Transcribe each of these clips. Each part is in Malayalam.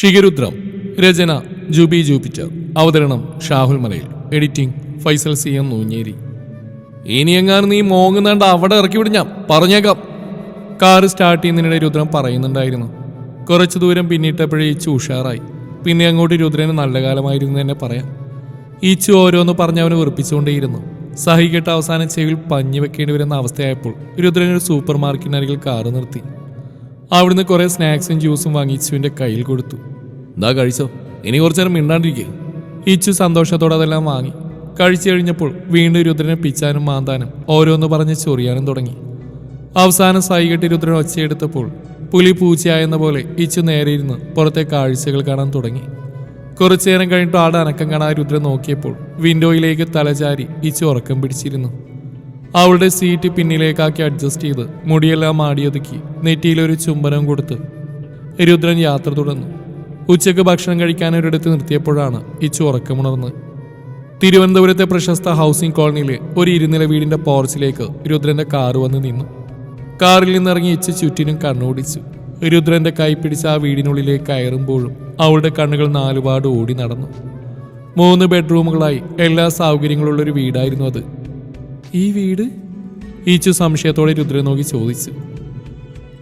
ഷിഗരുദ്രം രചന ജൂബി ജൂപ്പിറ്റർ അവതരണം Shahul Malayil editing Faisal C M Noonjeri. ഇനി എങ്ങാനും നീ മോങ്ങുന്നാണ്ട് അവിടെ ഇറക്കി വിടും പറഞ്ഞേക്കാം. കാറ് സ്റ്റാർട്ട് ചെയ്യുന്നതിനിടെ രുദ്രം പറയുന്നുണ്ടായിരുന്നു. കുറച്ചു ദൂരം പിന്നിട്ടപ്പോഴേ ഇച്ചു ഉഷാറായി. പിന്നെ അങ്ങോട്ട് രുദ്രന് നല്ല കാലമായിരുന്നു തന്നെ പറയാം. ഈച്ചു ഓരോന്ന് പറഞ്ഞ് അവനെ വെറുപ്പിച്ചുകൊണ്ടേയിരുന്നു. സഹികെട്ട അവസാനം ചെവിയിൽ പഞ്ഞി വെക്കേണ്ടി വരുന്ന അവസ്ഥയായപ്പോൾ രുദ്രൻ ഒരു സൂപ്പർ മാർക്കറ്റിനരികിൽ കാറ് നിർത്തി. അവിടുന്ന് കുറേ സ്നാക്സും ജ്യൂസും വാങ്ങി ഇച്ചുവിന്റെ കയ്യിൽ കൊടുത്തു. എന്താ കഴിച്ചോ. ഇനി കുറച്ചു നേരം മിണ്ടാണ്ടിരിക്കുക ഇച്ചു സന്തോഷത്തോടെ അതെല്ലാം വാങ്ങി. കഴിച്ചു കഴിഞ്ഞപ്പോൾ വീണ്ടും രുദ്രനെ പിച്ചാനും മാന്താനും ഓരോന്ന് പറഞ്ഞ് ചൊറിയാനും തുടങ്ങി. അവസാനം സൈകെട്ടി രുദ്രൻ ഒച്ചയെടുത്തപ്പോൾ പുലി പൂച്ചയായെന്ന പോലെ ഇച്ചു നേരെ ഇരുന്ന് പുറത്തെ കാഴ്ചകൾ കാണാൻ തുടങ്ങി. കുറച്ചു നേരം കഴിഞ്ഞിട്ട് ആടെ അനക്കം കാണാൻ രുദ്രൻ നോക്കിയപ്പോൾ വിൻഡോയിലേക്ക് തലചാരി ഇച്ചു ഉറക്കം പിടിച്ചിരുന്നു. അവളുടെ സീറ്റ് പിന്നിലേക്കാക്കി അഡ്ജസ്റ്റ് ചെയ്ത് മുടിയെല്ലാം മാടിയൊതുക്കി നെറ്റിയിലൊരു ചുംബനം കൊടുത്ത് രുദ്രൻ യാത്ര തുടർന്നു. ഉച്ചയ്ക്ക് ഭക്ഷണം കഴിക്കാൻ ഒരിടത്ത് നിർത്തിയപ്പോഴാണ് ഇച്ചു ഉറക്കമുണർന്ന് തിരുവനന്തപുരത്തെ പ്രശസ്ത ഹൗസിംഗ് കോളനിയിലെ ഒരു ഇരുനില വീടിന്റെ പോർച്ചിലേക്ക് രുദ്രന്റെ കാറ് വന്ന് നിന്നു. കാറിൽ നിന്നിറങ്ങി ഇച്ച് ചുറ്റിനും കണ്ണോടിച്ചു രുദ്രന്റെ കൈ പിടിച്ച് ആ വീടിനുള്ളിലേക്ക് കയറുമ്പോഴും അവളുടെ കണ്ണുകൾ നാലുപാട് ഓടി നടന്നു. മൂന്ന് ബെഡ്റൂമുകളായി എല്ലാ സൗകര്യങ്ങളുള്ള ഒരു വീടായിരുന്നു അത്. ഈ വീട്? ഈച്ചു സംശയത്തോടെ രുദ്രൻ നോക്കി ചോദിച്ചു.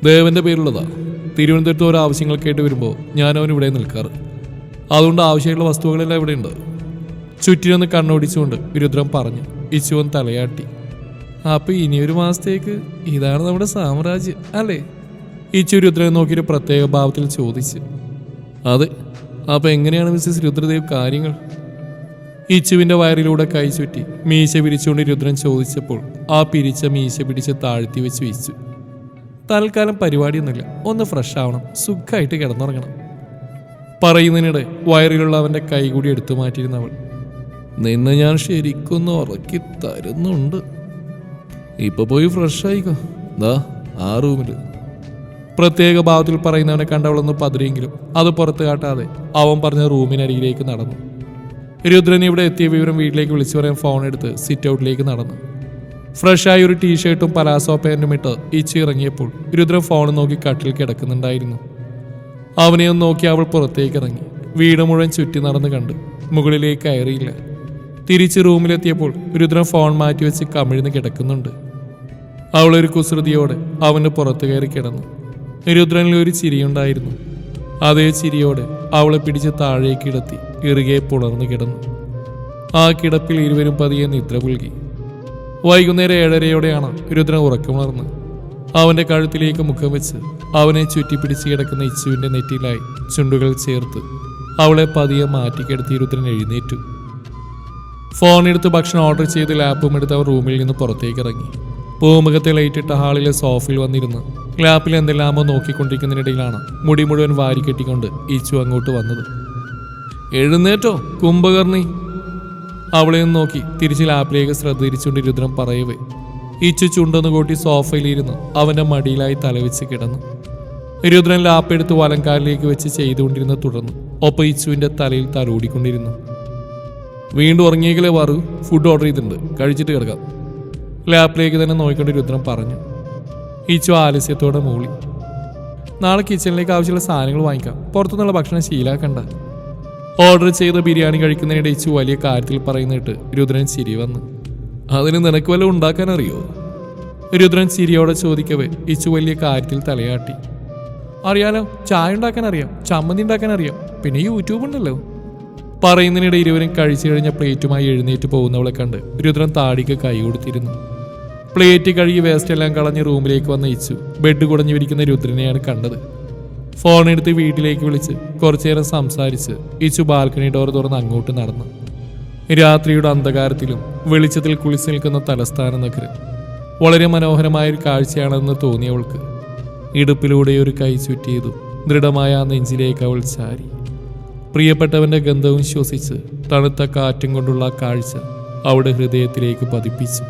ദേവന്റെ പേരുള്ളതാ തിരുവനന്തപുരത്ത് ഓരോ ആവശ്യങ്ങൾക്കായിട്ട് വരുമ്പോൾ ഞാൻ അവൻ ഇവിടെ നിൽക്കാറ്. അതുകൊണ്ട് ആവശ്യമുള്ള വസ്തുക്കളെല്ലാം ഇവിടെ ഉണ്ട്. ചുറ്റിനൊന്ന് കണ്ണോടിച്ചുകൊണ്ട് രുദ്രൻ പറഞ്ഞു ഇച്ചുവൻ തലയാട്ടി. അപ്പൊ ഇനിയൊരു മാസത്തേക്ക് ഇതാണ് നമ്മുടെ സാമ്രാജ്യം അല്ലേ? ഇച്ചു രുദ്രനെ നോക്കിയൊരു പ്രത്യേക ഭാവത്തിൽ ചോദിച്ചു അതെ അപ്പൊ എങ്ങനെയാണ് മിസ്സസ് രുദ്രദേവ് കാര്യങ്ങൾ? ഇച്ചുവിന്റെ വയറിലൂടെ കൈ ചുറ്റി മീശ പിരിച്ചുകൊണ്ട് രുദ്രൻ ചോദിച്ചപ്പോൾ ആ പിരിച്ച മീശ പിടിച്ച് താഴ്ത്തി വെച്ച് വീച്ചു. തൽക്കാലം പരിപാടിയൊന്നുമില്ല. ഒന്ന് ഫ്രഷ് ആവണം. സുഖമായിട്ട് കിടന്നുറങ്ങണം. പറയുന്നതിനിടെ വയറിലുള്ള അവന്റെ കൈ കൂടി എടുത്തു മാറ്റിയിരുന്നവൾ നിന്നെ ഞാൻ ശരിക്കൊന്ന് ഉറക്കി തരുന്നുണ്ട്. ഇപ്പൊ പോയി ഫ്രഷ് ആയിക്കോ. ദാ ആ റൂമിൽ പ്രത്യേക ഭാവത്തിൽ പറയുന്നവനെ കണ്ടവളൊന്ന് പതിരെങ്കിലും അത് പുറത്ത് കാട്ടാതെ അവൻ പറഞ്ഞ റൂമിനരികിലേക്ക് നടന്നു. രുദ്രൻ ഇവിടെ എത്തിയ വിവരം വീട്ടിലേക്ക് വിളിച്ചു പറയാൻ ഫോൺ എടുത്ത് സിറ്റ് ഔട്ടിലേക്ക് നടന്നു. ഫ്രഷായ ഒരു ടീഷർട്ടും പലാസോ പാന്റും ഇട്ട് ഇച്ചി ഇറങ്ങിയപ്പോൾ രുദ്രൻ ഫോൺ നോക്കി കട്ടിൽ കിടക്കുന്നുണ്ടായിരുന്നു. അവനെ ഒന്ന് നോക്കി അവൾ പുറത്തേക്ക് ഇറങ്ങി വീട് മുഴുവൻ ചുറ്റി നടന്ന് കണ്ട് മുകളിലേക്ക് കയറിയില്ല. തിരിച്ച് റൂമിലെത്തിയപ്പോൾ രുദ്രൻ ഫോൺ മാറ്റി വെച്ച് കമിഴ്ന്ന് കിടക്കുന്നുണ്ട്. അവളൊരു കുസൃതിയോടെ അവന് പുറത്തു കയറി കിടന്നു. രുദ്രനിൽ ഒരു ചിരിയുണ്ടായിരുന്നു. അതേ ചിരിയോടെ അവളെ പിടിച്ച് താഴേക്ക് കിടത്തി ഇറുകെ പുണർന്നു കിടന്നു. ആ കിടപ്പിൽ ഇരുവരും പതിയെ നിദ്ര പുൽകി. വൈകുന്നേരം ഏഴരയോടെയാണ് രുദ്രൻ ഉറക്കമുണർന്ന്. അവന്റെ കഴുത്തിലേക്ക് മുഖം വെച്ച് അവനെ ചുറ്റിപ്പിടിച്ച് കിടക്കുന്ന ഇച്ചുവിന്റെ നെറ്റിയിലായി ചുണ്ടുകൾ ചേർത്ത് അവളെ പതിയെ മാറ്റിക്കെടുത്തി രുദ്രൻ എഴുന്നേറ്റു. ഫോണെടുത്ത് ഭക്ഷണം ഓർഡർ ചെയ്ത് ലാപ്പും എടുത്ത് അവർ റൂമിൽ നിന്ന് പുറത്തേക്ക് ഇറങ്ങി. പൂമുഖത്തെ ലൈറ്റിട്ട ഹാളിലെ സോഫയിൽ വന്നിരുന്ന് ലാപ്പിൽ എന്തെല്ലാമോ നോക്കിക്കൊണ്ടിരിക്കുന്നതിനിടയിലാണ് മുടി മുഴുവൻ വാരിക്കെട്ടിക്കൊണ്ട് ഇച്ചു അങ്ങോട്ട് വന്നത്. എഴുന്നേറ്റോ കുംഭകർണി അവളെ ഒന്ന് നോക്കി. തിരിച്ച് ലാപ്പിലേക്ക് ശ്രദ്ധ തിരിച്ചുകൊണ്ട് രുദ്രം പറയവേ. ഇച്ചു ചുണ്ടെന്ന് കൂട്ടി സോഫയിലിരുന്ന് അവന്റെ മടിയിലായി തലവെച്ച് കിടന്നു. രുദ്രൻ ലാപ്പെടുത്ത് വലങ്കാലിലേക്ക് വെച്ച് ചെയ്തുകൊണ്ടിരുന്ന തുടർന്നു ഒപ്പം ഇച്ചുവിന്റെ തലയിൽ തലോടിക്കൊണ്ടിരുന്നു. വീണ്ടും ഉറങ്ങിയെങ്കിലേ വറു ഫുഡ് ഓർഡർ ചെയ്തിട്ടുണ്ട്. കഴിച്ചിട്ട് കിടക്കാം. ലാപ്പിലേക്ക് തന്നെ നോക്കിക്കൊണ്ട് രുദ്രൻ പറഞ്ഞു. ഇച്ചു ആലസ്യത്തോടെ മൂളി. നാളെ കിച്ചണിലേക്ക് ആവശ്യമുള്ള സാധനങ്ങൾ വാങ്ങിക്കാം. പുറത്തുനിന്നുള്ള ഭക്ഷണം ശീലാക്കണ്ട. ഓർഡർ ചെയ്ത ബിരിയാണി കഴിക്കുന്നതിനിടെ ഇച്ചു വലിയ കാര്യത്തിൽ പറയുന്നിട്ട് രുദ്രൻ ചിരി വന്നു. അതിന് നിനക്ക് വല്ല ഉണ്ടാക്കാൻ അറിയോ രുദ്രൻ ചിരിയോടെ ചോദിക്കവേ ഇച്ചു വലിയ കാര്യത്തിൽ തലയാട്ടി. അറിയാലോ ചായ ഉണ്ടാക്കാൻ അറിയാം ചമ്മന്തി ഉണ്ടാക്കാൻ അറിയാം പിന്നെ യൂട്യൂബ് ഉണ്ടല്ലോ. പറയുന്നതിനിടെ ഇരുവരും കഴിച്ചു കഴിഞ്ഞ പ്ലേറ്റുമായി എഴുന്നേറ്റ് പോകുന്നവളെ കണ്ട് രുദ്രൻ താടിക്ക് കൈ കൊടുത്തിരുന്നു. പ്ലേറ്റ് കഴുകി വേസ്റ്റ് എല്ലാം കളഞ്ഞ് റൂമിലേക്ക് വന്ന ഇച്ചു ബെഡ് കുടഞ്ഞു വിരിക്കുന്ന രുദ്രനെയാണ് കണ്ടത്. ഫോൺ എടുത്ത് വീട്ടിലേക്ക് വിളിച്ച് കുറച്ചേരം സംസാരിച്ച് ഇച്ചു ബാൽക്കണി ഡോർ തുറന്ന് അങ്ങോട്ട് നടന്നു. രാത്രിയുടെ അന്ധകാരത്തിലും വെളിച്ചത്തിൽ കുളിച്ചു നിൽക്കുന്ന തലസ്ഥാന നഗരം വളരെ മനോഹരമായ ഒരു കാഴ്ചയാണെന്ന് തോന്നിയവൾക്ക് ഇടുപ്പിലൂടെ ഒരു കൈ ചുറ്റിയതും ദൃഢമായ ആ നെഞ്ചിലേക്ക് അവൾ ചാരി. പ്രിയപ്പെട്ടവന്റെ ഗന്ധവും ശ്വസിച്ച് തണുത്ത കാറ്റും കൊണ്ടുള്ള കാഴ്ച അവിടെ ഹൃദയത്തിലേക്ക് പതിപ്പിച്ചു.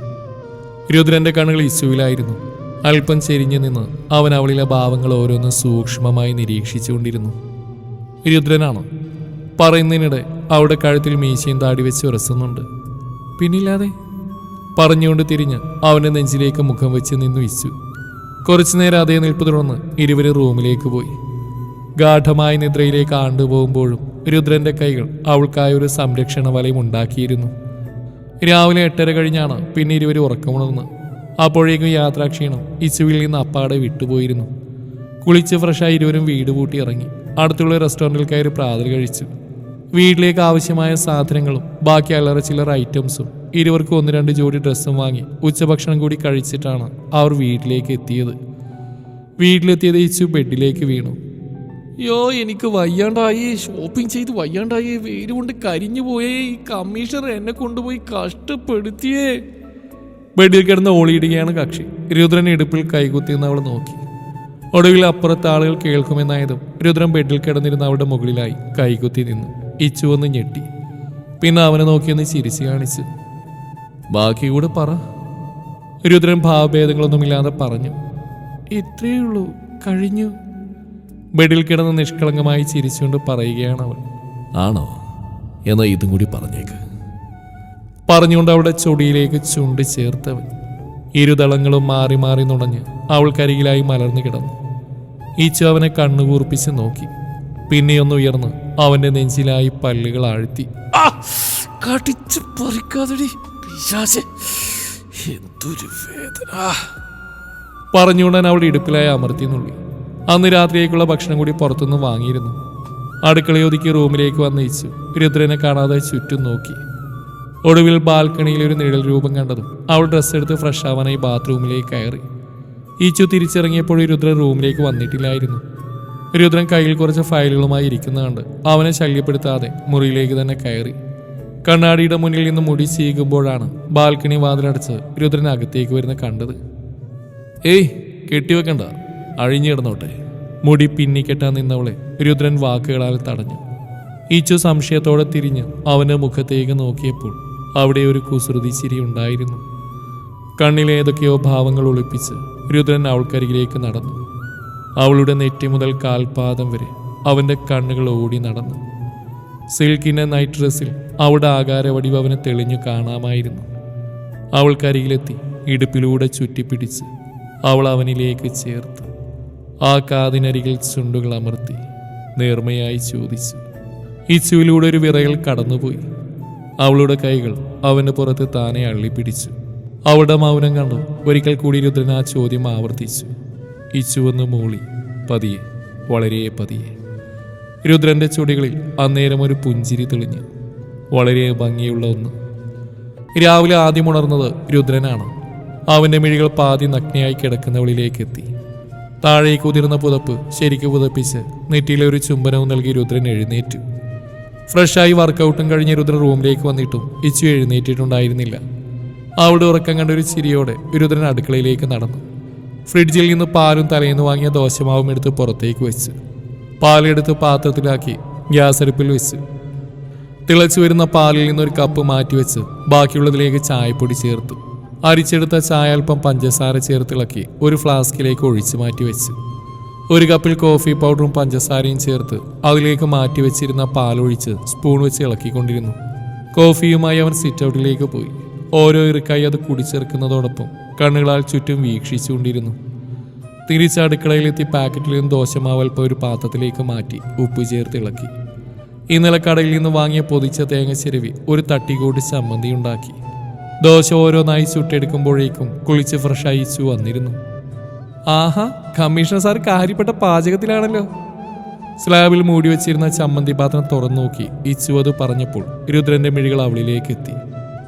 രുദ്രന്റെ കണ്ണുകൾ ഇസുവിലായിരുന്നു അല്പം ചെരിഞ്ഞു നിന്ന് അവൻ അവളിലെ ഭാവങ്ങൾ ഓരോന്നും സൂക്ഷ്മമായി നിരീക്ഷിച്ചുകൊണ്ടിരുന്നു. രുദ്രനാണോ? പറയുന്നതിനിടെ അവിടെ കഴുത്തിൽ മീശയും താടി വെച്ച് ഉരസുന്നുണ്ട്. പിന്നില്ലാതെ? പറഞ്ഞുകൊണ്ട് തിരിഞ്ഞ് അവന്റെ നെഞ്ചിലേക്ക് മുഖം വെച്ച് നിന്നു വിച്ചു. കുറച്ചു നേരം അതേ നിൽപ്പ് തുടർന്ന് ഇരുവരും റൂമിലേക്ക് പോയി. ഗാഠമായ നിദ്രയിലേക്ക് ആണ്ടുപോകുമ്പോഴും രുദ്രന്റെ കൈകൾ അവൾക്കായ ഒരു സംരക്ഷണ വലയം ഉണ്ടാക്കിയിരുന്നു. രാവിലെ എട്ടര കഴിഞ്ഞാണ് പിന്നെ ഇരുവരും ഉറക്കമുണർന്ന് അപ്പോഴേക്കും യാത്രാക്ഷീണം ഇച്ചുവിൽ നിന്ന് അപ്പാടെ വിട്ടുപോയിരുന്നു. കുളിച്ച് ഫ്രഷായി ഇരുവരും വീട് പൂട്ടി ഇറങ്ങി. അടുത്തുള്ള റെസ്റ്റോറന്റിൽ കയറി പ്രാതൽ കഴിച്ചു. വീട്ടിലേക്ക് ആവശ്യമായ സാധനങ്ങളും ബാക്കി അല്ലറ ചില്ലറ ഐറ്റംസും ഇരുവർക്കും ഒന്ന് രണ്ട് ജോഡി ഡ്രസ്സും വാങ്ങി ഉച്ചഭക്ഷണം കൂടി കഴിച്ചിട്ടാണ് അവർ വീട്ടിലേക്ക് എത്തിയത്. വീട്ടിലെത്തിയത് ഇച്ചു ബെഡിലേക്ക് വീണു. യോ എനിക്ക് വയ്യാണ്ടായി. ഷോപ്പിംഗ് ചെയ്ത് വയ്യാണ്ടായി. വെയിൽ കൊണ്ട് കരിഞ്ഞു പോയേ. ഈ കമ്മീഷണർ എന്നെ കൊണ്ടുപോയി കഷ്ടപ്പെടുത്തിയേ. ബെഡിൽ കിടന്ന് ഓളിയിടുകയാണ് കക്ഷി. രുദ്രൻ ഇടുപ്പിൽ കൈകുത്തി നിന്ന് അവൾ നോക്കി. ഒടുവിൽ അപ്പുറത്ത് ആളുകൾ കേൾക്കുമെന്നായതും രുദ്രൻ ബെഡിൽ കിടന്നിരുന്ന അവളുടെ മുകളിലായി കൈകുത്തി നിന്നു. ഇച്ചു ഒന്ന് ഞെട്ടി. പിന്നെ അവനെ നോക്കിയെന്ന് ചിരിച്ചു കാണിച്ചു. ബാക്കി കൂടെ പറ. രുദ്രൻ ഭാവഭേദങ്ങളൊന്നുമില്ലാതെ പറഞ്ഞു. ഇത്രയേ ഉള്ളൂ. കഴിഞ്ഞു. ബെഡിൽ കിടന്ന് നിഷ്കളങ്കമായി ചിരിച്ചുകൊണ്ട് പറയുകയാണ് അവൾ. ആണോ? എന്നാ ഇതും കൂടി പറഞ്ഞേക്ക്. പറഞ്ഞുകൊണ്ട് അവളുടെ ചൊടിയിലേക്ക് ചൂണ്ടി ചേർത്തവൻ ഇരുതളങ്ങളും മാറി മാറി നുണഞ്ഞ് അവൾക്കരികിലായി മലർന്നു കിടന്നു. ഈച്ചു അവനെ കണ്ണുകൂർപ്പിച്ച് നോക്കി. പിന്നെയൊന്ന് ഉയർന്ന് അവന്റെ നെഞ്ചിലായി പല്ലുകൾ ആഴ്ത്തി. കടിച്ച് പറിക്കാതെടി. എന്തൊരു വേദന. പറഞ്ഞുകൊണ്ടൻ അവളുടെ ഇടുപ്പിലായി അമർത്തി നുള്ളി. അന്ന് രാത്രിയേക്കുള്ള ഭക്ഷണം കൂടി പുറത്തുനിന്ന് വാങ്ങിയിരുന്നു. അടുക്കളയൊതുക്കി റൂമിലേക്ക് വന്നയിച്ചു രുദ്രനെ കാണാതെ ചുറ്റും നോക്കി. ഒടുവിൽ ബാൽക്കണിയിൽ ഒരു നിഴൽ രൂപം കണ്ടതും അവൾ ഡ്രസ്സ് എടുത്ത് ഫ്രഷ് ആവാനായി ബാത്റൂമിലേക്ക് കയറി. ഈച്ചു തിരിച്ചിറങ്ങിയപ്പോൾ രുദ്രൻ റൂമിലേക്ക് വന്നിട്ടില്ലായിരുന്നു. രുദ്രൻ കയ്യിൽ കുറച്ച് ഫയലുകളുമായി ഇരിക്കുന്ന കണ്ട് അവനെ ശല്യപ്പെടുത്താതെ മുറിയിലേക്ക് തന്നെ കയറി. കണ്ണാടിയുടെ മുന്നിൽ നിന്ന് മുടി ചീകുമ്പോഴാണ് ബാൽക്കണി വാതിലടച്ച് രുദ്രൻ അകത്തേക്ക് വരുന്ന കണ്ടത്. ഏയ് കെട്ടിവെക്കണ്ട. അഴിഞ്ഞു കിടന്നോട്ടെ. മുടി പിന്നിക്കെട്ടാൻ നിന്നവളെ രുദ്രൻ വാക്കുകളാൽ തടഞ്ഞു. ഈച്ചു സംശയത്തോടെ തിരിഞ്ഞ് അവന്റെ മുഖത്തേക്ക് നോക്കിയപ്പോൾ അവിടെ ഒരു കുസൃതി ചിരി ഉണ്ടായിരുന്നു. കണ്ണിലെ ഏതൊക്കെയോ ഭാവങ്ങൾ ഒളിപ്പിച്ച് രുദ്രൻ അവൾക്കരികിലേക്ക് നടന്നു. അവളുടെ നെറ്റി മുതൽ കാൽപാദം വരെ അവന്റെ കണ്ണുകൾ ഓടി നടന്നു. സിൽക്കിന്റെ നൈറ്റ് ഡ്രസ്സിൽ അവളുടെ ആകാരവടിവ് അവനെ തെളിഞ്ഞു കാണാമായിരുന്നു. അവൾക്കരികിലെത്തി ഇടുപ്പിലൂടെ ചുറ്റിപ്പിടിച്ച് അവൾ അവനിലേക്ക് ചേർത്തു. ആ കാതിനരികിൽ ചുണ്ടുകൾ അമർത്തി നേർമയായി ചോദിച്ചു. ഈ ഇച്ചുവിലൂടെ ഒരു വിറയൽ കടന്നുപോയി. അവളുടെ കൈകൾ അവന്റെ പുറത്ത് താനെ അള്ളിപ്പിടിച്ചു. അവളുടെ മൗനം കണ്ടു ഒരിക്കൽ കൂടി രുദ്രൻ ആ ചോദ്യം ആവർത്തിച്ചു. ഇച്ചുവെന്ന് മൂളി പതിയെ വളരെ പതിയെ. രുദ്രന്റെ ചുടികളിൽ അന്നേരം ഒരു പുഞ്ചിരി തെളിഞ്ഞു. വളരെ ഭംഗിയുള്ള ഒന്ന്. രാവിലെ ആദ്യം ഉണർന്നത് രുദ്രനാണ്. അവന്റെ മിഴികൾ പാതി നഗ്നയായി കിടക്കുന്നവളിലേക്ക് എത്തി താഴേക്ക് ഉതിർന്ന പുതപ്പ് ശരിക്ക് പുതപ്പിച്ച് നെറ്റിയിലെ ഒരു ചുംബനവും നൽകി രുദ്രൻ എഴുന്നേറ്റു. ഫ്രഷായി വർക്കൗട്ടും കഴിഞ്ഞ് രുദ്രൻ റൂമിലേക്ക് വന്നിട്ടും ഇച്ചു എഴുന്നേറ്റിട്ടുണ്ടായിരുന്നില്ല. അവളുടെ ഉറക്കം കണ്ട ഒരു ചിരിയോടെ രുദ്രൻ അടുക്കളയിലേക്ക് നടന്നു. ഫ്രിഡ്ജിൽ നിന്ന് പാലും തലേന്ന് വാങ്ങിയ ദോശമാവും എടുത്ത് പുറത്തേക്ക് വെച്ച്. പാലെടുത്ത് പാത്രത്തിലാക്കി ഗ്യാസ് അടുപ്പിൽ വെച്ച്. തിളച്ചു വരുന്ന പാലിൽ നിന്നൊരു കപ്പ് മാറ്റിവെച്ച് ബാക്കിയുള്ളതിലേക്ക് ചായപ്പൊടി ചേർത്തു. അരിച്ചെടുത്ത ചായ അല്പം പഞ്ചസാര ചേർത്തിളക്കി ഒരു ഫ്ലാസ്കിലേക്ക് ഒഴിച്ചു മാറ്റി വെച്ചു. ഒരു കപ്പിൽ കോഫി പൗഡറും പഞ്ചസാരയും ചേർത്ത് അതിലേക്ക് മാറ്റി വെച്ചിരുന്ന പാലൊഴിച്ച് സ്പൂൺ വെച്ച് ഇളക്കിക്കൊണ്ടിരുന്നു. കോഫിയുമായി അവൻ സിറ്റ് ഔട്ടിലേക്ക് പോയി. ഓരോ ഇറുക്കായി അത് കുടിച്ചേർക്കുന്നതോടൊപ്പം കണ്ണുകളാൽ ചുറ്റും വീക്ഷിച്ചുകൊണ്ടിരുന്നു. തിരിച്ച് അടുക്കളയിലെത്തി പാക്കറ്റിൽ നിന്ന് ദോശമാവ് അല്പം ഒരു പാത്രത്തിലേക്ക് മാറ്റി ഉപ്പ് ചേർത്ത് ഇളക്കി. ഇന്നലെ കടയിൽ നിന്ന് വാങ്ങിയ പൊതിച്ച തേങ്ങ ചെരുവി ഒരു തട്ടിക്കൂട്ടി ചമ്മന്തി ഉണ്ടാക്കി. ദോശ ഓരോന്നായി ചുട്ടെടുക്കുമ്പോഴേക്കും കുളിച്ച് ഫ്രഷായി വന്നിരുന്നു. ആഹാ കമ്മീഷണർ സാർ കാര്യപ്പെട്ട പാചകത്തിലാണല്ലോ. സ്ലാബിൽ മൂടി വെച്ചിരുന്ന ചമ്മന്തി പാത്രം തുറന്നു നോക്കി ഇച്ചു അത് പറഞ്ഞപ്പോൾ രുദ്രന്റെ മിഴികൾ അവളിലേക്ക് എത്തി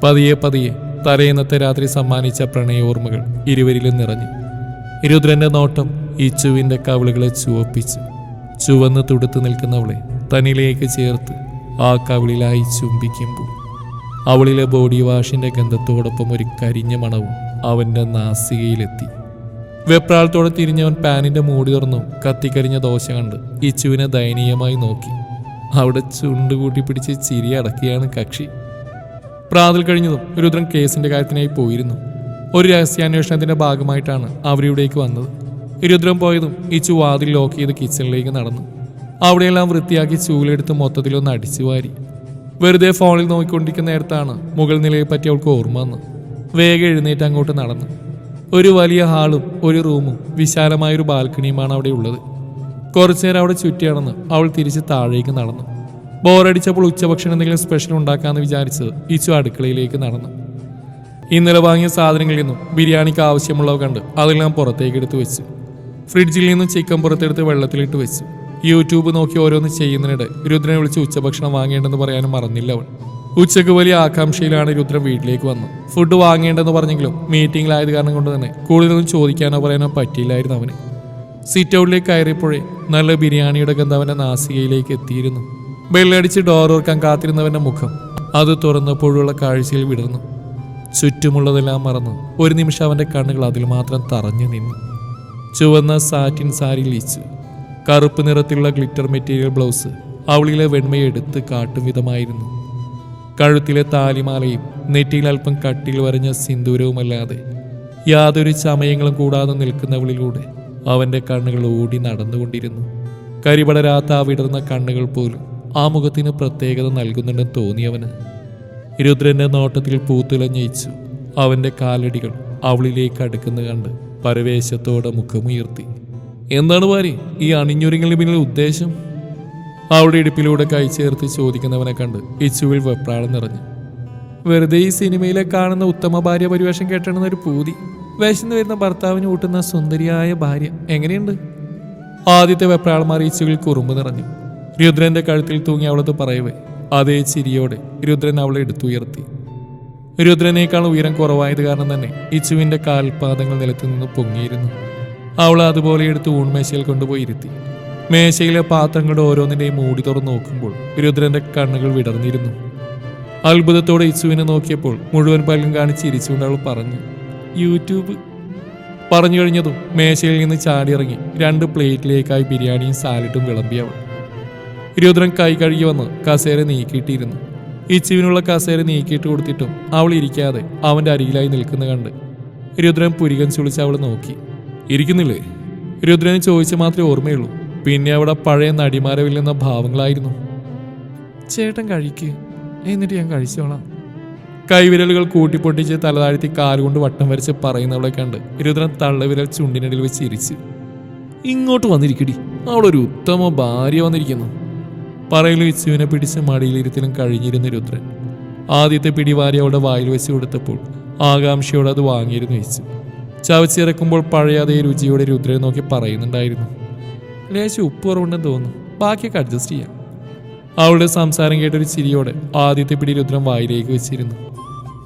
പതിയെ പതിയെ തലേന്നത്തെ രാത്രി സമ്മാനിച്ച പ്രണയോർമ്മകൾ ഇരുവരിലും നിറഞ്ഞു. രുദ്രന്റെ നോട്ടം ഇച്ചുവിന്റെ കവിളുകളെ ചുവപ്പിച്ചു. ചുവന്ന് തുടുത്ത് നിൽക്കുന്നവളെ തന്നിലേക്ക് ചേർത്ത് ആ കവിളിലായി ചുംബിക്കുമ്പോൾ അവളിലെ ബോഡി വാഷിന്റെ ഗന്ധത്തോടൊപ്പം ഒരു കരിഞ്ഞ മണവും അവന്റെ നാസികയിലെത്തി. വെപ്രാളത്തോടെ തിരിഞ്ഞവൻ പാനിന്റെ മൂടി തുറന്നു കത്തിക്കരിഞ്ഞ ദോശ കണ്ട് ഇച്ചുവിനെ ദയനീയമായി നോക്കി. അവിടെ ചുണ്ട് കൂട്ടി പിടിച്ച് ചിരി അടക്കിയാണ് കക്ഷി. പ്രാതൽ കഴിഞ്ഞതും രുദ്രൻ കേസിന്റെ കാര്യത്തിനായി പോയിരുന്നു. ഒരു രഹസ്യാന്വേഷണത്തിന്റെ ഭാഗമായിട്ടാണ് അവരിവിടേക്ക് വന്നത്. രുദ്രൻ പോയതും ഇച്ചു വാതിൽ ലോക്ക് ചെയ്ത് കിച്ചണിലേക്ക് നടന്നു. അവിടെയെല്ലാം വൃത്തിയാക്കി ചൂലെടുത്ത് മൊത്തത്തിലൊന്ന് അടിച്ചു വാരി. വെറുതെ ഫോണിൽ നോക്കിക്കൊണ്ടിരിക്കുന്ന നേരത്താണ് മുകൾ നിലയെ പറ്റി അവൾക്ക് ഓർമ്മ വന്ന് വേഗം എഴുന്നേറ്റ് അങ്ങോട്ട് നടന്നു. ഒരു വലിയ ഹാളും ഒരു റൂമും വിശാലമായ ഒരു ബാൽക്കണിയുമാണ് അവിടെ ഉള്ളത്. കുറച്ചു നേരം അവിടെ ചുറ്റി നടന്ന് അവൾ തിരിച്ച് താഴേക്ക് നടന്നു. ബോറടിച്ചപ്പോൾ ഉച്ചഭക്ഷണം എന്തെങ്കിലും സ്പെഷ്യൽ ഉണ്ടാക്കാമെന്ന് വിചാരിച്ചത് ഇച്ചു അടുക്കളയിലേക്ക് നടന്നു. ഇന്നലെ വാങ്ങിയ സാധനങ്ങളിൽ നിന്നും ബിരിയാണിക്ക് ആവശ്യമുള്ളവ കണ്ട് അതെല്ലാം പുറത്തേക്ക് എടുത്ത് വെച്ചു. ഫ്രിഡ്ജിൽ നിന്നും ചിക്കൻ പുറത്തെടുത്ത് വെള്ളത്തിലിട്ട് വെച്ചു. യൂട്യൂബ് നോക്കി ഓരോന്ന് ചെയ്യുന്നതിനിടെ രുദ്രനെ വിളിച്ച് ഉച്ചഭക്ഷണം വാങ്ങേണ്ടെന്ന് പറയാനും മറന്നില്ല അവൾ ഉച്ചയ്ക്ക് വലിയ ആകാംക്ഷയിലാണ് രുദ്രൻ വീട്ടിലേക്ക് വന്നത്. ഫുഡ് വാങ്ങേണ്ടെന്ന് പറഞ്ഞെങ്കിലും മീറ്റിംഗിലായത് കാരണം കൊണ്ട് തന്നെ കൂടുതലൊന്നും ചോദിക്കാനോ പറയാനോ പറ്റിയില്ലായിരുന്നു അവന്. സിറ്റ് ഔട്ടിലേക്ക് കയറിയപ്പോഴേ നല്ല ബിരിയാണിയുടെ ഗന്ധം അവന്റെ നാസികയിലേക്ക് എത്തിയിരുന്നു. ബെല്ലടിച്ച് ഡോർ ഓർക്കാൻ കാത്തിരുന്നവന്റെ മുഖം അത് തുറന്നപ്പോഴുള്ള കാഴ്ചയിൽ വിടർന്നു. ചുറ്റുമുള്ളതെല്ലാം മറന്ന്. ഒരു നിമിഷം അവന്റെ കണ്ണുകൾ അതിൽ മാത്രം തറഞ്ഞു നിന്നു. ചുവന്ന സാറ്റിൻ സാരി ലീച്ച് കറുപ്പ് നിറത്തിലുള്ള ഗ്ലിറ്റർ മെറ്റീരിയൽ ബ്ലൗസ് അവളിലെ വെണ്മയെടുത്ത് കാട്ടും വിധമായിരുന്നു. കഴുത്തിലെ താലിമാലയും നെറ്റിയിൽ അല്പം കട്ടിൽ വരഞ്ഞ സിന്ദൂരവുമല്ലാതെ യാതൊരു ചമയങ്ങളും കൂടാതെ നിൽക്കുന്നവളിലൂടെ അവന്റെ കണ്ണുകൾ ഓടി നടന്നുകൊണ്ടിരുന്നു. കരിപടരാത്ത ആ വിടർന്ന കണ്ണുകൾ പോലും ആ മുഖത്തിന് പ്രത്യേകത നൽകുന്നുണ്ടെന്ന് തോന്നിയവന്. രുദ്രന്റെ നോട്ടത്തിൽ പൂത്തുലഞ്ഞയിച്ചു അവന്റെ കാലടികൾ അവളിലേക്ക് അടുക്കുന്ന കണ്ട് പരവേശത്തോടെ മുഖമുയർത്തി. എന്താണ് വാരി ഈ അണിഞ്ഞൊരുങ്ങലിന് പിന്നിൽ ഉദ്ദേശം? അവളുടെ ഇടുപ്പിലൂടെ കൈ ചേർത്ത് ചോദിക്കുന്നവനെ കണ്ട് ഇച്ചുവിൽ വെപ്രാളം നിറഞ്ഞു. വെറുതെ ഈ സിനിമയിലെ കാണുന്ന ഉത്തമ ഭാര്യ പരിവേഷം കേട്ടെന്ന ഒരു പൂതി. വിശന്ന് വരുന്ന ഭർത്താവിന് ഊട്ടുന്ന സുന്ദരിയായ ഭാര്യ എങ്ങനെയുണ്ട്? ആദ്യത്തെ വെപ്രാളം ഇച്ചുവിൽ കുറുമ്പ് നിറഞ്ഞു. രുദ്രന്റെ കഴുത്തിൽ തൂങ്ങി അവളത് പറയവേ അതേ ചിരിയോടെ രുദ്രൻ അവളെ എടുത്തുയർത്തി. രുദ്രനേക്കാൾ ഉയരം കുറവായത് കാരണം തന്നെ ഇച്ചുവിന്റെ കാൽപാദങ്ങൾ നിലത്തു നിന്ന് പൊങ്ങിയിരുന്നു. അവൾ അതുപോലെ എടുത്ത് ഊൺമേശയിൽ കൊണ്ടുപോയി ഇരുത്തി. മേശയിലെ പാത്രങ്ങളുടെ ഓരോന്നിന്റെയും മൂടി തുറന്ന് നോക്കുമ്പോൾ രുദ്രന്റെ കണ്ണുകൾ വിടർന്നിരുന്നു. അത്ഭുതത്തോടെ ഇസുവിനെ നോക്കിയപ്പോൾ മുഴുവൻ പല്ലും കാണിച്ച് ഇരിച്ചുകൊണ്ട് അവൾ പറഞ്ഞു യൂട്യൂബ്. പറഞ്ഞു കഴിഞ്ഞതും മേശയിൽ നിന്ന് ചാടിയിറങ്ങി രണ്ട് പ്ലേറ്റിലേക്കായി ബിരിയാണിയും സാലഡും വിളമ്പി അവൾ. രുദ്രൻ കൈ കഴുകി വന്ന് കസേര നീക്കിയിട്ടിരുന്നു. ഇച്ചുവിനുള്ള കസേര നീക്കിയിട്ട് കൊടുത്തിട്ടും അവൾ ഇരിക്കാതെ അവന്റെ അരികിലായി നിൽക്കുന്ന കണ്ട് രുദ്രൻ പുരികൻ ചുളിച്ച് അവൾ നോക്കി. ഇരിക്കുന്നില്ലേ? രുദ്രന് ചോദിച്ച മാത്രമേ ഓർമ്മയുള്ളൂ. പിന്നെ അവിടെ പഴയ നടിമാരെ വില്ലുന്ന ഭാവങ്ങളായിരുന്നു. ചേട്ടൻ കഴിക്ക്. എന്നിട്ട് ഞാൻ കഴിച്ചോളാം. കൈവിരലുകൾ കൂട്ടിപ്പൊട്ടിച്ച് തലതാഴ്ത്തി കാലുകൊണ്ട് വട്ടം വരച്ച് പറയുന്നവളെ കണ്ട് രുദ്രൻ തള്ളവിരൽ ചുണ്ടിനിടയിൽ വെച്ച് ഇരിച്ചു. ഇങ്ങോട്ട് വന്നിരിക്കടി. അവളൊരു ഉത്തമ ഭാര്യ വന്നിരിക്കുന്നു. പറയിൽ വിച്ചുവിനെ പിടിച്ച് മടിയിലിരുത്തിലും കഴിഞ്ഞിരുന്ന രുദ്രൻ ആദ്യത്തെ പിടിവാരി അവളുടെ വായിൽ വെച്ച് കൊടുത്തപ്പോൾ ആകാംക്ഷയോടെ അത് വാങ്ങിയിരുന്നു ഇച്ചു. ചവച്ചിറക്കുമ്പോൾ പഴയ അതേ രുചിയോടെ രുദ്രനെ നോക്കി പറയുന്നുണ്ടായിരുന്നു. ലേശം ഉപ്പ് കുറവുണ്ടെന്ന് തോന്നുന്നു. ബാക്കിയൊക്കെ അഡ്ജസ്റ്റ് ചെയ്യാം. അവളുടെ സംസാരം കേട്ടൊരു ചിരിയോടെ ആദ്യത്തെ പിടി രുദ്രം വായിലേക്ക് വെച്ചിരുന്നു.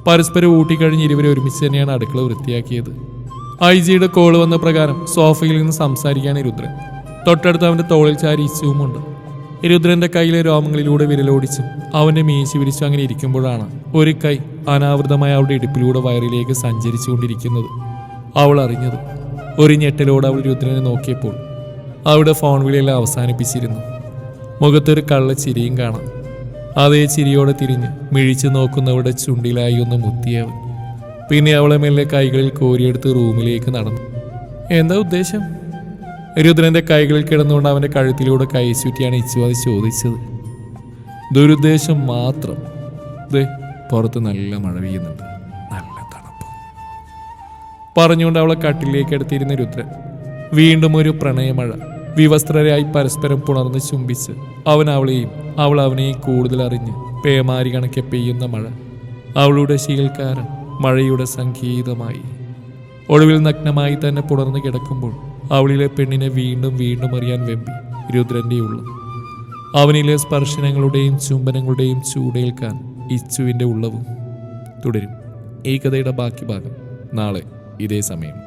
പരസ്പരം ഊട്ടിക്കഴിഞ്ഞ് ഇരുവരെ ഒരുമിച്ച് തന്നെയാണ് അടുക്കള വൃത്തിയാക്കിയത്. ഐ ജിയുടെ കോൾ വന്ന പ്രകാരം സോഫയിൽ നിന്ന് സംസാരിക്കുകയാണ് രുദ്രൻ. തൊട്ടടുത്ത് അവന്റെ തോളിൽ ചാരി ഇച്ചുവുമുണ്ട് രുദ്രന്റെ കയ്യിലെ രോമങ്ങളിലൂടെ വിരലോടിച്ചും അവന്റെ മീശി വിരിച്ചു അങ്ങനെ ഇരിക്കുമ്പോഴാണ് ഒരു കൈ അനാവൃതമായ അവളുടെ ഇടുപ്പിലൂടെ വയറിലേക്ക് സഞ്ചരിച്ചുകൊണ്ടിരിക്കുന്നത്. അവൾ അറിഞ്ഞത് ഒരു ഞെട്ടലോടെ അവൾ രുദ്രനെ നോക്കിയപ്പോൾ അവിടെ ഫോൺ വിളിയെല്ലാം അവസാനിപ്പിച്ചിരുന്നു. മുഖത്തൊരു കള്ള ചിരിയും കാണാം. അതേ ചിരിയോടെ തിരിഞ്ഞ് മിഴിച്ചു നോക്കുന്നവരുടെ ചുണ്ടിലായി ഒന്ന് മുത്തിയവൻ പിന്നെ അവളെ മെല്ലെ കൈകളിൽ കോരിയെടുത്ത് റൂമിലേക്ക് നടന്നു. എന്താ ഉദ്ദേശം? രുദ്രന്റെ കൈകളിൽ കിടന്നുകൊണ്ട് അവന്റെ കഴുത്തിലൂടെ കൈ ചുറ്റിയാണ് ഇച്ചു അത് ചോദിച്ചത്. ദുരുദ്ദേശം മാത്രം. ദേ പുറത്ത് നല്ല മഴ പെയ്യുന്നുണ്ട്. നല്ല തണുപ്പ്. പറഞ്ഞുകൊണ്ട് അവളെ കട്ടിലേക്ക് എടുത്തിരുന്ന രുദ്രൻ വീണ്ടും ഒരു പ്രണയമഴ വിവസ്ത്രരായി പരസ്പരം പുണർന്ന് ചുംബിച്ച് അവൻ അവളെയും അവൾ അവനെയും കൂടുതൽ അറിഞ്ഞ് പേമാരി കണക്കെ പെയ്യുന്ന മഴ. അവളുടെ ശീൽക്കാരൻ മഴയുടെ സംഗീതമായി. ഒടുവിൽ നഗ്നമായി തന്നെ പുണർന്ന് കിടക്കുമ്പോൾ അവളിലെ പെണ്ണിനെ വീണ്ടും വീണ്ടും അറിയാൻ വെമ്പി രുദ്രന്റെ ഉള്ളു അവനിലെ സ്പർശനങ്ങളുടെയും ചുംബനങ്ങളുടെയും ചൂടേൽക്കാൻ ഇച്ചുവിന്റെ ഉള്ളവും തുടരും. ഈ കഥയുടെ ബാക്കി ഭാഗം നാളെ ഇതേ സമയം.